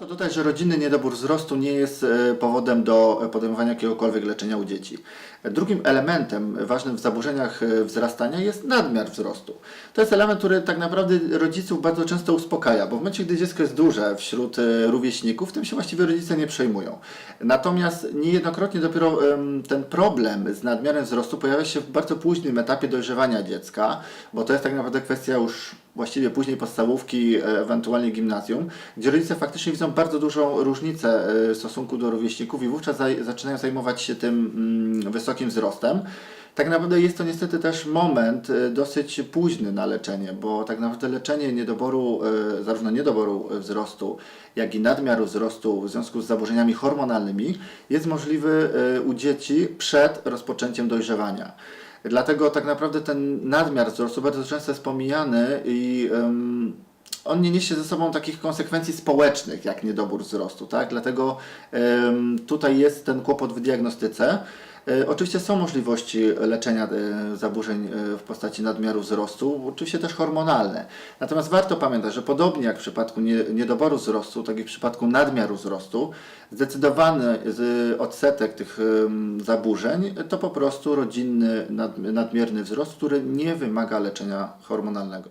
Warto dodać, że rodzinny niedobór wzrostu nie jest e, powodem do podejmowania jakiegokolwiek leczenia u dzieci. Drugim elementem ważnym w zaburzeniach e, wzrastania jest nadmiar wzrostu. To jest element, który tak naprawdę rodziców bardzo często uspokaja, bo w momencie, gdy dziecko jest duże wśród e, rówieśników, tym się właściwie rodzice nie przejmują. Natomiast niejednokrotnie dopiero ten problem z nadmiarem wzrostu pojawia się w bardzo późnym etapie dojrzewania dziecka, bo to jest tak naprawdę kwestia już właściwie później podstawówki, e, ewentualnie gimnazjum, gdzie rodzice faktycznie widzą bardzo dużą różnicę e, w stosunku do rówieśników i wówczas zaczynają zajmować się tym mm, wysokim wzrostem. Tak naprawdę jest to niestety też moment e, dosyć późny na leczenie, bo tak naprawdę leczenie niedoboru, e, zarówno niedoboru wzrostu, jak i nadmiaru wzrostu w związku z zaburzeniami hormonalnymi jest możliwy e, u dzieci przed rozpoczęciem dojrzewania. Dlatego tak naprawdę ten nadmiar wzrostu bardzo często jest pomijany i em, on nie niesie ze sobą takich konsekwencji społecznych jak niedobór wzrostu, tak? Dlatego tutaj jest ten kłopot w diagnostyce. E, Oczywiście są możliwości leczenia e, zaburzeń e, w postaci nadmiaru wzrostu, oczywiście też hormonalne. Natomiast warto pamiętać, że podobnie jak w przypadku nie- niedoboru wzrostu, tak i w przypadku nadmiaru wzrostu, zdecydowany odsetek tych zaburzeń to po prostu rodzinny nad- nadmierny wzrost, który nie wymaga leczenia hormonalnego.